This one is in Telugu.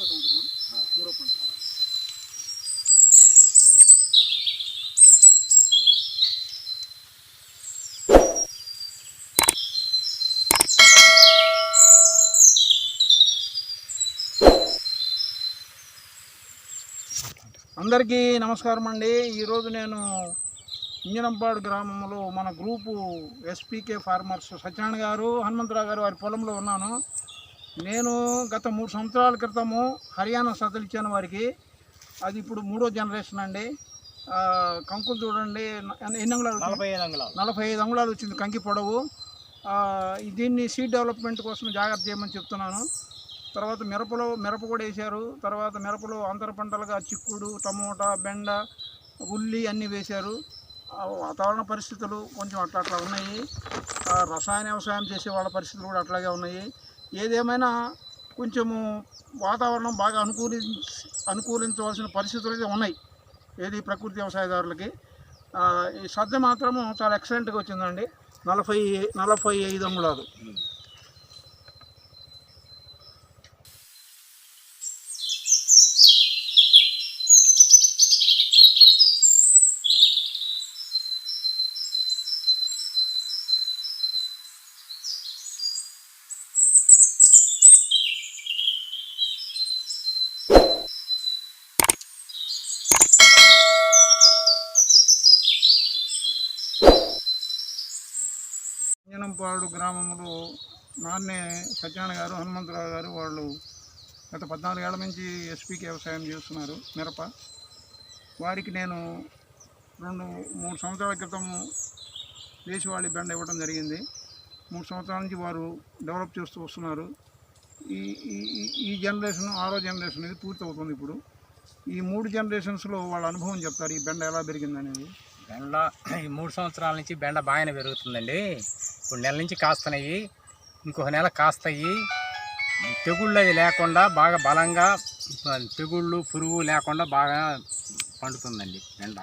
అందరికీ నమస్కారం అండి. ఈరోజు నేను ఇంజనంపాడు గ్రామంలో మన గ్రూపు ఎస్పీకే ఫార్మర్స్ సత్యనారాయణ గారు హనుమంతరావు గారు వారి పొలంలో ఉన్నాను. నేను గత మూడు సంవత్సరాల క్రితము హర్యానా సతలు ఇచ్చాను వారికి. అది ఇప్పుడు మూడో జనరేషన్ అండి. కంకులు చూడండి ఎన్ని అంగుళాలు? నలభై ఐదు అంగుళాలు. నలభై ఐదు అంగుళాలు వచ్చింది కంకి పొడవు. దీన్ని సీడ్ డెవలప్మెంట్ కోసం జాగ్రత్త చేయమని చెప్తున్నాను. తర్వాత మిరపలో మిరప కూడా వేశారు. తర్వాత మిరపలో అంతర పంటలుగా చిక్కుడు టమోటా బెండ ఉల్లి అన్నీ వేశారు. వాతావరణ పరిస్థితులు కొంచెం అట్లా అట్లా ఉన్నాయి. రసాయన వ్యవసాయం చేసే వాళ్ళ పరిస్థితులు కూడా అట్లాగే ఉన్నాయి. ఏదేమైనా కొంచెము వాతావరణం బాగా అనుకూలి అనుకూలించవలసిన పరిస్థితులు అయితే ఉన్నాయి. ఏది ప్రకృతి వ్యవసాయదారులకి. ఈ సద్ద మాత్రము చాలా ఎక్సలెంట్గా వచ్చిందండి. నలభై నలభై ఐదు అంగుళాలు. అంజనంపాడు గ్రామంలో నాన్నే సత్యనారాయణ గారు హనుమంతరావు గారు వాళ్ళు గత పద్నాలుగేళ్ళ నుంచి ఎస్పీకి వ్యవసాయం చేస్తున్నారు మిరప. వారికి నేను రెండు మూడు సంవత్సరాల క్రితం దేశవాళీ బెండ ఇవ్వడం జరిగింది. మూడు సంవత్సరాల నుంచి వారు డెవలప్ చేస్తూ వస్తున్నారు. ఈ ఈ ఈ- ఈ జనరేషన్ ఆరో జనరేషన్ ఇది పూర్తి అవుతుంది ఇప్పుడు. ఈ మూడు జనరేషన్స్లో వాళ్ళ అనుభవం చెప్తారు ఈ బెండ ఎలా పెరిగిందనేది. బెండ ఈ మూడు సంవత్సరాల నుంచి బెండ బాగానే పెరుగుతుందండి. రెండు నెల నుంచి కాస్తున్నాయి ఇంకొక నెల కాస్తాయి. తెగుళ్ళు అది లేకుండా బాగా బలంగా తెగుళ్ళు పురుగు లేకుండా బాగా పండుతుందండి ఎండ